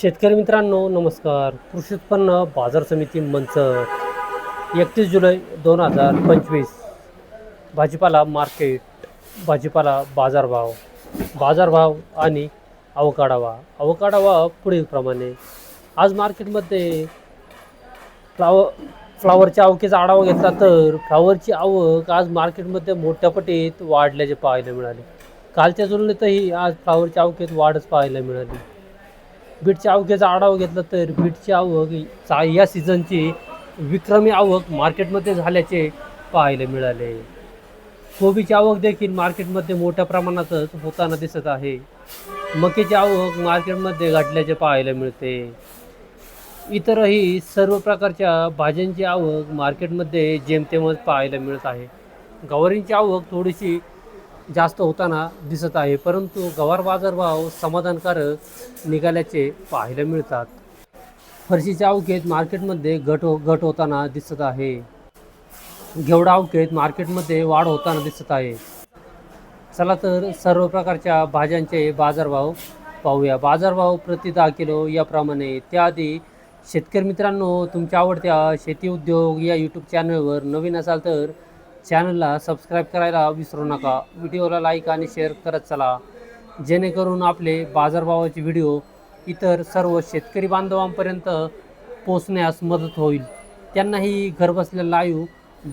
शेतकरी मित्रांनो नमस्कार. कृषी उत्पन्न बाजार समिती मंचर एकतीस जुलै दोन हजार पंचवीस. भाजीपाला मार्केट भाजीपाला बाजारभाव बाजारभाव आणि अवकाढावा. अवकाढावा पुढीलप्रमाणे आज मार्केटमध्ये फ्लावर फ्लावरच्या आवकेचा आढावा घेतला तर फ्लावरची आवक आज मार्केटमध्ये मोठ्या पटीत वाढल्याचे पाहायला मिळाले. कालच्या तुलनेतही आज फ्लावरच्या आवकेत वाढच पाहायला मिळाली. बीटच्या आवकेचा आढावा घेतला तर बीटची आवक चा या सीझनची विक्रमी आवक मार्केटमध्ये झाल्याचे पाहायला मिळाले. कोबीची आवक देखील मार्केटमध्ये मोठ्या प्रमाणातच होताना दिसत आहे. मकेची आवक मार्केटमध्ये घटल्याचे पाहायला मिळते. इतरही सर्व प्रकारच्या भाज्यांची आवक मार्केटमध्ये जेमतेमच पाहायला मिळत आहे. गवारींची आवक थोडीशी जास्त होताना दिसत आहे परंतु गवार बाजारभाव समाधानकारक निघाल्याचे पाहायला मिळतात. फरशीच्या अवकेत मार्केटमध्ये घट हो घट होताना दिसत आहे. घेवडा अवकेत मार्केटमध्ये वाढ होताना दिसत आहे. चला तर सर्व प्रकारच्या भाज्यांचे बाजारभाव पाहूया. बाजारभाव प्रति दहा किलो याप्रमाणे. त्याआधी शेतकरी मित्रांनो तुमच्या आवडत्या शेती उद्योग या यूट्यूब चॅनलवर नवीन असाल तर चॅनलला सबस्क्राईब करायला विसरू नका. व्हिडिओला लाईक आणि शेअर करत चला. जेणेकरून आपले बाजारभावाचे व्हिडिओ इतर सर्व शेतकरी बांधवांपर्यंत पोचण्यास मदत होईल. त्यांनाही घरबसल्या लाईव्ह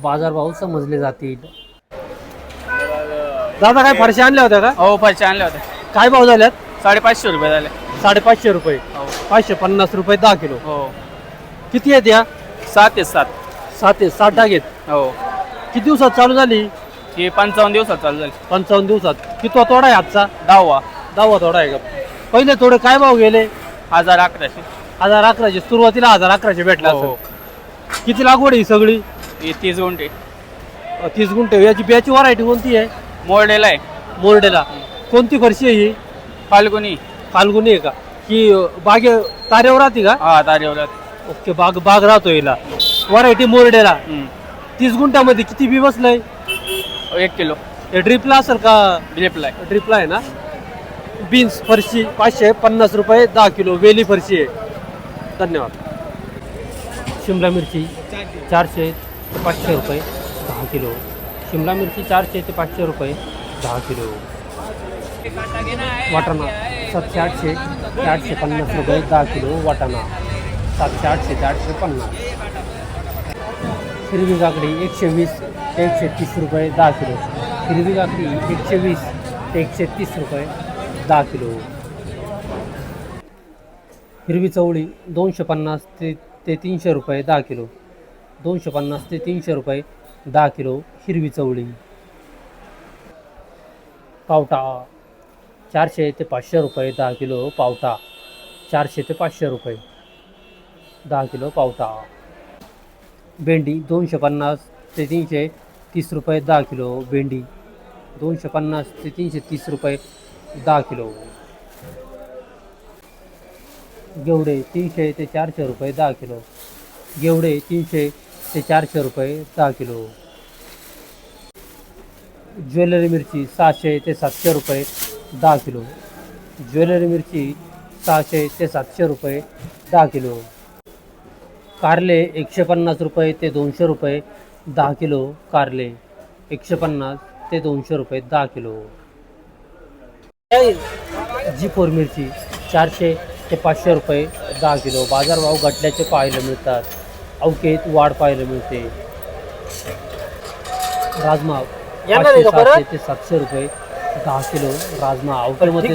बाजारभाव समजले जातील. दादा काय फरशा आणल्या होत्या का? हो पैसे आणले होते काय भाव झाल्यात? साडेपाचशे रुपये झाले. साडेपाचशे रुपये. हो. पाचशे पन्नास रुपये दहा किलो. हो. किती आहेत या? सात ते सात. सात साठ डाग आहेत. हो. किती दिवसात चालू झाली? ही पंचावन्न दिवसात चालू झाली. पंचावन्न दिवसात. कितवा तोडा आहे आजचा? दहावा. दहावा तोडा आहे का? पहिले थोडे काय भाव गेले? हजार अकराशे. हजार अकराशे. सुरुवातीला हजार अकराशे भेटला हो हो. असेल. किती लागवड आहे ही सगळी? ही तीस गुंठे. अ, तीस गुंठे. याची बियाची व्हरायटी कोणती आहे? मोरडेला आहे. मोरडेला. कोणती फरशी आहे ही? फाल्गुनी. फाल्गुनी आहे का? अ, बागे तारेवर राहते का? हा तारेवरात ओके बाग बाग राहतो हिला. व्हरायटी मोरडेला. हम्म. तीस गुंठ्यामध्ये किती बी बसलंय? एक किलो. हे ड्रिपला असेल का? बिलिपला आहे. ड्रिपला आहे ना? बीन्स फरशी पाचशे पन्नास रुपये दहा किलो. वेली फरशी आहे. धन्यवाद. शिमला मिरची चारशे ते पाचशे रुपये दहा किलो. शिमला मिरची चारशे ते पाचशे रुपये दहा किलो. वाटाणा सातशे आठशे ते आठशे पन्नास रुपये दहा किलो. वाटाणा सातशे आठशे ते आठशे पन्नास. हिरवी काकडी एकशे वीस ते एकशे तीस रुपये दहा किलो. हिरवी काकडी एकशे वीस ते एकशे तीस रुपये दहा किलो. हिरवी चवळी दोनशे पन्नास ते ते तीनशे रुपये दहा किलो. दोनशे पन्नास ते तीनशे रुपये दहा किलो हिरवी चवळी. पावटा चारशे ते पाचशे रुपये दहा किलो पावटा चारशे ते पाचशे रुपये दहा किलो पावटा. भेंडी दोनशे पन्नास ते तीनशे तीस रुपये दहा किलो भेंडी. दोनशे पन्नास ते तीनशे तीस रुपये दहा किलो. गेवडे तीनशे ते चारशे रुपये दहा किलो. गेवडे तीनशे ते चारशे रुपये दहा किलो. ज्वेलरी मिरची सहाशे ते सातशे रुपये दहा किलो. ज्वेलरी मिरची सहाशे ते सातशे रुपये दहा किलो. कारले एकशे पन्नास रुपये ते दोनशे रुपये दहा किलो कारले एकशे पन्नास ते दोनशे रुपये दहा किलो. जी फोर मिरची चारशे ते पाचशे रुपये दहा किलो. बाजारभाव घटल्याचे पाहायला मिळतात. अवकेत वाढ पाहायला मिळते. राजमा पाचशे ते सातशे रुपये दहा किलो राजमा अवकेमध्ये.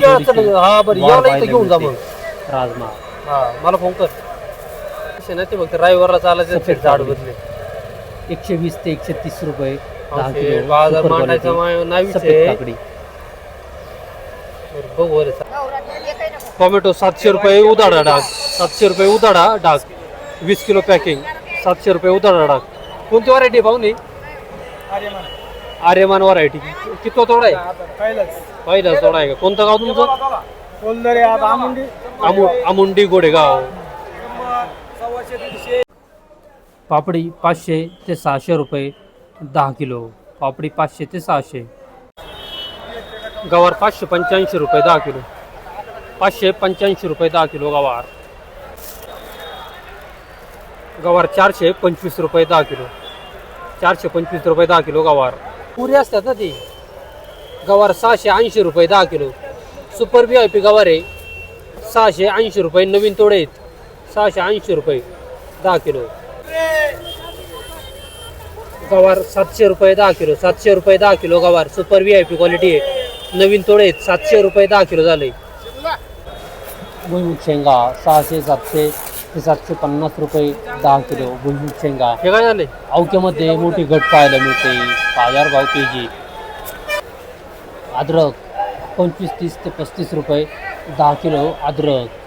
राजमा मला फोन कर. ना ते फक्त ड्रायव्हरला चालायचं झाड बदले एकशे वीस ते एकशे तीस रुपये दहा किलो बाजार सुपर मांडायचा क्वालिटी. नावीच सफेद आहे. काकडी. बघू बरं. टोमॅटो सातशे रुपये उदाडा डाग. सातशे रुपये उदाडा डाग. वीस किलो पॅकिंग. सातशे रुपये उदाडा डाग. कोणती व्हरायटी पाहुणे? आर्यमान व्हरायटी किती तोडा आहे? पहिला तोडा आहे का? कोणतं गाव तुमचं? आमु आमुंडी गोडेगाव. पापडी पाचशे ते सहाशे रुपये दहा किलो. पापडी पाचशे ते सहाशे. गवार पाचशे पंच्याऐंशी रुपये दहा किलो. पाचशे पंच्याऐंशी रुपये दहा किलो गवार. गवार चारशे पंचवीस रुपये दहा किलो. चारशे पंचवीस रुपये दहा किलो गवार. पुरी असतात ना ती. गवार सहाशे ऐंशी रुपये दहा kilo. Super V I P गवार आहे. सहाशे ऐंशी रुपये नवीन तोडे आहेत. सहाशे ऐंशी रुपये दहा किलो. गवार सातशे रुपये दहा किलो. सातशे रुपये दहा किलो गवार. Super V I P quality आहे. नवीन तोडे सातशे रुपये दहा किलो झाले. भुईमुग शेंगा सहाशे सातशे ते सातशे पन्नास रुपये दहा किलो. भुईमुग शेंगा. हे काय झाले? अवक्यामध्ये मोठी घट पाहायला मिळते. बाजार भाव के जी अद्रक पंचवीस तीस ते पस्तीस रुपये दहा किलो अद्रक.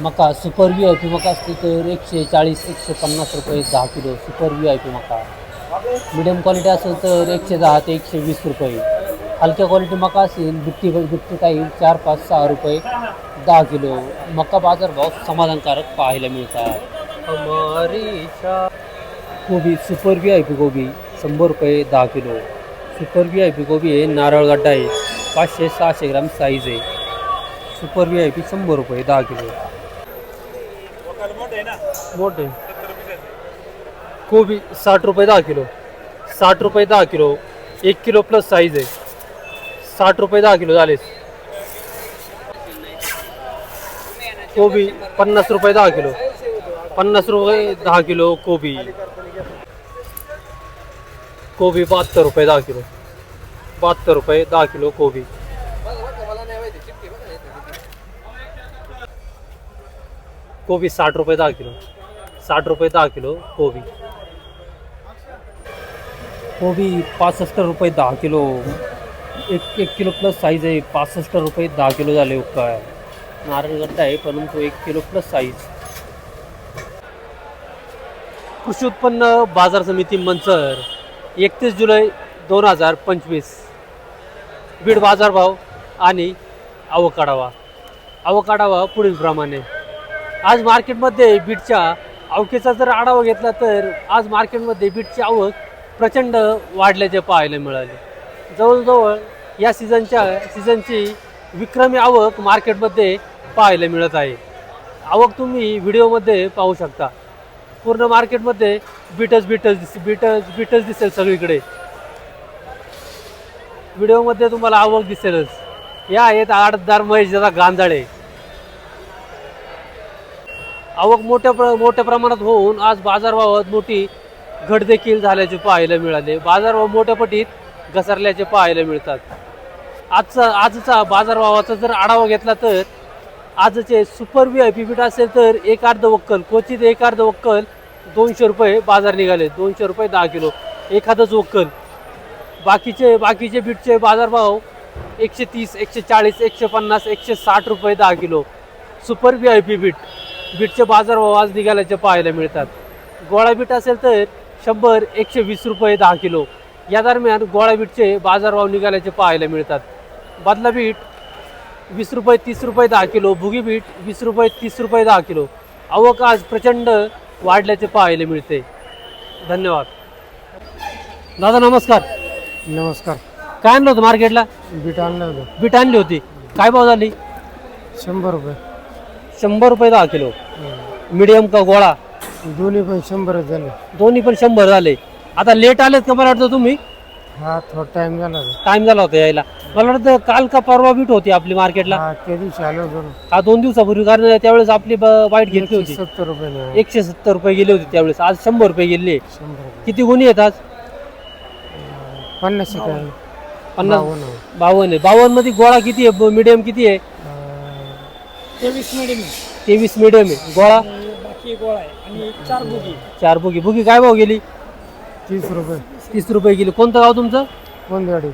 मका सुपर व्ही आय पी मका असते तर एकशे चाळीस एकशे पन्नास रुपये दहा kilo super V I P मका. मिडियम क्वालिटी असेल तर एकशे दहा ते एकशे वीस रुपये. हलक्या क्वालिटी मका असेल बिट्टी बिट्टी काही चार पाच सहा रुपये दहा किलो. मका बाजार भाव समाधानकारक पाहायला मिळतात. गोबी सुपर व्ही आय पी गोबी शंभर रुपये दहा kilo. Super V I P गोबी आहे नारळगड्डा आहे पाचशे सहाशे ग्राम साईज आहे. सुपर व्ही आय पी शंभर रुपये दहा किलो. मोठे कोबी साठ रुपये दहा किलो. साठ रुपये दहा किलो. एक किलो प्लस साईज आहे. साठ रुपये दहा किलो झाले कोबी पन्नास रुपये दहा किलो. पन्नास रुपये दहा किलो कोबी. कोबी बहात्तर रुपये दहा किलो. बहात्तर रुपये दहा किलो कोबी. कोबी साठ रुपये दहा किलो. साठ रुपये दहा किलो कोबी. कोबी पासष्ट रुपये दहा किलो. एक एक किलो प्लस साईज आहे पासष्ट रुपये दहा किलो झाले काय नारळगड्डा आहे परंतु एक किलो प्लस साईज कृषी उत्पन्न बाजार समिती मंचर एकतीस जुलै दोन हजार पंचवीस. बीड बाजारभाव आणि आवकाडावा आवकाडावा पुढीलप्रमाणे. आज मार्केटमध्ये बीटच्या आवकेचा जर आढावा घेतला तर आज मार्केटमध्ये बीटची आवक प्रचंड वाढल्याचे पाहायला मिळाले. जवळजवळ या सीझनच्या सीझनची विक्रमी आवक मार्केटमध्ये पाहायला मिळत आहे. आवक तुम्ही व्हिडिओमध्ये पाहू शकता. पूर्ण मार्केटमध्ये बीटच बीटच दिस बीटच बीटच दिसेल सगळीकडे. व्हिडिओमध्ये तुम्हाला आवक दिसेलच. या आहेत आडतदार महेश जरा गांजाळे. आवक मोठ्या प्र मोठ्या प्रमाणात होऊन आज बाजारभावात मोठी घट देखील झाल्याचे पाहायला मिळाले. बाजारभाव मोठ्या पटीत घसरल्याचे पाहायला मिळतात. आजचा आजचा बाजारभावाचा जर आढावा घेतला तर आजचे super V I P beet असेल तर एक अर्ध वक्कल क्वचित एक अर्ध वक्कल दोनशे रुपये बाजार निघाले. दोनशे रुपये दहा किलो. एखादंच वक्कल. बाकीचे बाकीचे बीटचे बाजारभाव एकशे तीस एकशे चाळीस एकशे पन्नास एकशे साठ रुपये दहा kilo. Super V I P beet बीटचे बाजारभाव आज निघाल्याचे पाहायला मिळतात. गोळा बीट असेल तर शंभर एकशे वीस रुपये दहा किलो. या दरम्यान गोळा बीटचे बाजारभाव निघाल्याचे पाहायला मिळतात. बदला बीट वीस रुपये तीस रुपये दहा किलो. भुगी बीट वीस रुपये तीस रुपये दहा किलो. आवक आज प्रचंड वाढल्याचे पाहायला मिळते. धन्यवाद. दादा नमस्कार. नमस्कार. काय आणलं होतं मार्केटला? बीट आणलं होतं. बीट आणली होती. काय भाव झाली? शंभर रुपये. शंभर रुपये दहा किलो. मिडियम का गोळा? दोन्ही पण शंभरच झाले. दोन्ही पण शंभर झाले. आता लेट आलेत का मला वाटतं तुम्ही? हा थोडा टाइम झाला. होता. टाइम झाला होता यायला. मला वाटतं काल का परवा बीट होती आपली मार्केटला हा त्या दिवशी आलो होतो. ना. हा दोन दिवसापूर्वी. कारण त्यावेळेस आपली ब- वाईट घेतली होती. सत्तर रुपये नाही एकशे सत्तर रुपये गेले होते त्यावेळेस. आज शंभर रुपये गेले. शंभर रुपये. किती गुन्हे आहेत आज? पन्नास पन्नास बावन्न. बावन्न. आहे बावन्नमध्ये गोळा किती आहे? मिडियम किती आहे? तेवीस मिडियम तेवीस मिडियम आहे. गोळा? बाकी गोळा आहे. आणि चार बुगी चार बुगी बुगी काय भाव गेली? तीस रुपये. तीस रुपये गेली. कोणतं गाव तुमचं? कोणत्याडी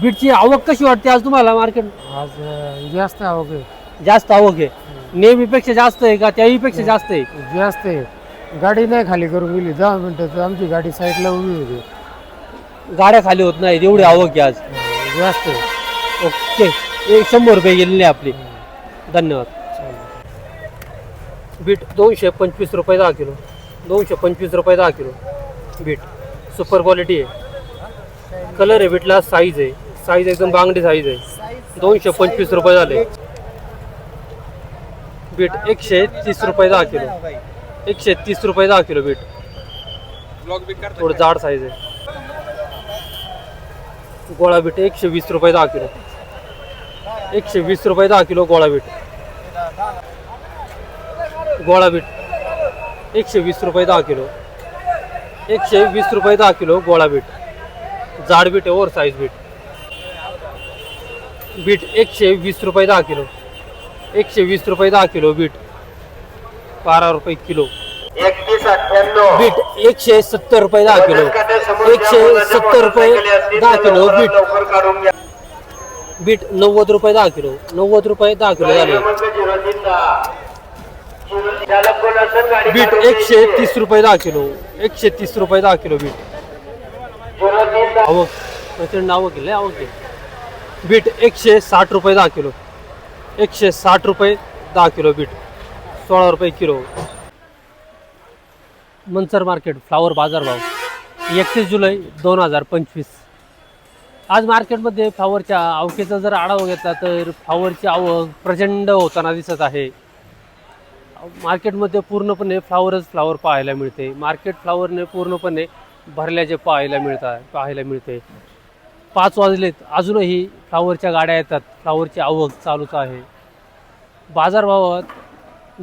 बीटची आवक कशी वाटते आज तुम्हाला मार्केट आज अं, जास्त आवक आहे. जास्त आवक आहे. नेहमीपेक्षा जास्त आहे का? त्याहीपेक्षा जास्त आहे. जास्त आहे. गाडी नाही खाली करून गेली. दहा मिनिटं तर आमची गाडी साईडला उभी होती. गाड्या खाली होत नाही एवढी आवक आहे आज. जास्त आहे. ओके. एक शंभर रुपये गेलेली आहे आपली. धन्यवाद. बीट दोनशे पंचवीस रुपये दहा किलो. दोनशे पंचवीस रुपये दहा किलो. बीट. सुपर क्वालिटी आहे. कलर आहे बीटला साईज आहे. साईज एकदम बांगडी साईज आहे. दोनशे पंचवीस रुपये झाले. बीट एकशे तीस रुपये दहा किलो. एकशे तीस रुपये दहा किलो बीट. थोडं जाड साईज आहे. गोळा बीट एकशे वीस रुपये दहा किलो. एकशे वीस रुपये दहा किलो गोळा बीट. गोळा बीट एकशे वीस रुपये दहा किलो. एकशे वीस रुपये दहा किलो गोळा बीट. जाड बीट आहे ओव्हर साईज बीट. बीट एकशे वीस रुपये दहा किलो. एकशे वीस रुपये दहा किलो बीट. बारा रुपये किलो. बीट एकशे सत्तर रुपये दहा किलो. एकशे सत्तर रुपये दहा किलो बीट. बीट नव्वद रुपये दहा किलो. नव्वद रुपये दहा किलो झाले. बीट एकशे तीस रुपये दहा किलो एकशे तीस रुपये दहा किलो बीट. आवक प्रचंड आवक केलं आवक बीट एकशे साठ रुपये दहा किलो एकशे साठ रुपये दहा किलो बीट सोळा रुपये किलो. मनसर मार्केट फ्लावर बाजारभाव एकतीस जुलै दोन हजार पंचवीस. आज मार्केटमध्ये फ्लावरच्या आवकेचा जर आढावा घेतला तर फ्लावरची आवक प्रचंड होताना दिसत आहे. मार्केटमध्ये पूर्णपणे फ्लावरच फ्लावर पाहायला मिळते. मार्केट फ्लावरने पूर्णपणे भरल्याचे पाहायला मिळतात पाहायला मिळते. पाच वाजलेत. अजूनही फ्लावरच्या गाड्या येतात. फ्लावरची आवक चालूच आहे. बाजारभावात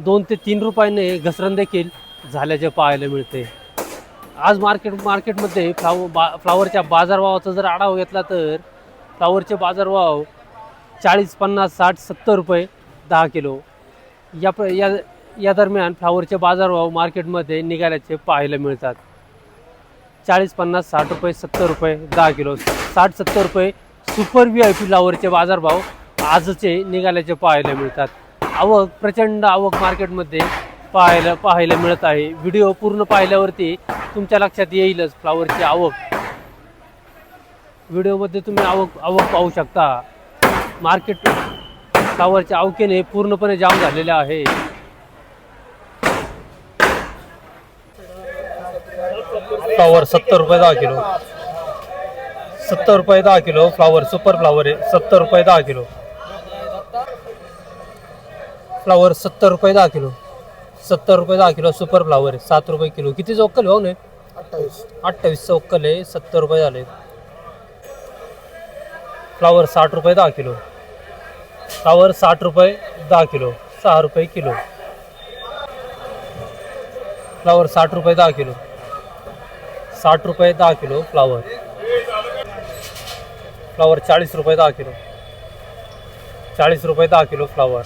दोन ते तीन रुपयाने घसरण देखील झाल्याचे पाहायला मिळते. आज मार्केट मार्केटमध्ये फ्लावर बा फ्लावरच्या बाजारभावाचा जर आढावा घेतला तर फ्लावरचे बाजारभाव चाळीस पन्नास साठ सत्तर रुपये दहा किलो. या प या या दरम्यान फ्लावरचे बाजारभाव मार्केटमध्ये निघाल्याचे पाहायला मिळतात. चाळीस पन्नास साठ रुपये सत्तर रुपये दहा किलो साठ सत्तर रुपये सुपर व्ही आय पी फ्लावरचे बाजारभाव आजचे निघाल्याचे पाहायला मिळतात. आवक प्रचंड आवक मार्केटमध्ये पाहायला पाहायला मिळत आहे. व्हिडिओ पूर्ण पाहिल्यावरती तुमच्या लक्षात येईलच फ्लावरची आवक. व्हिडिओमध्ये तुम्ही आवक आवक पाहू शकता. मार्केट फ्लावरच्या आवकेने पूर्णपणे जाम झालेले आहे. फ्लावर सत्तर रुपये दहा किलो. सत्तर रुपये दहा किलो फ्लावर सुपर फ्लावर आहे. सत्तर रुपये दहा किलो. फ्लावर सत्तर रुपये दहा किलो. सत्तर रुपये दहा किलो सुपर फ्लावर आहे. सात रुपये किलो. किती चौक्कल भाऊ नाही अठ्ठावीस. चौक्कल आहे. सत्तर रुपये झाले. फ्लावर साठ रुपये दहा किलो. फ्लावर साठ रुपये दहा किलो. सहा रुपये किलो. फ्लावर साठ रुपये दहा किलो. साठ रुपये दहा किलो फ्लावर. फ्लावर चाळीस रुपये दहा किलो. चाळीस रुपये दहा किलो फ्लावर.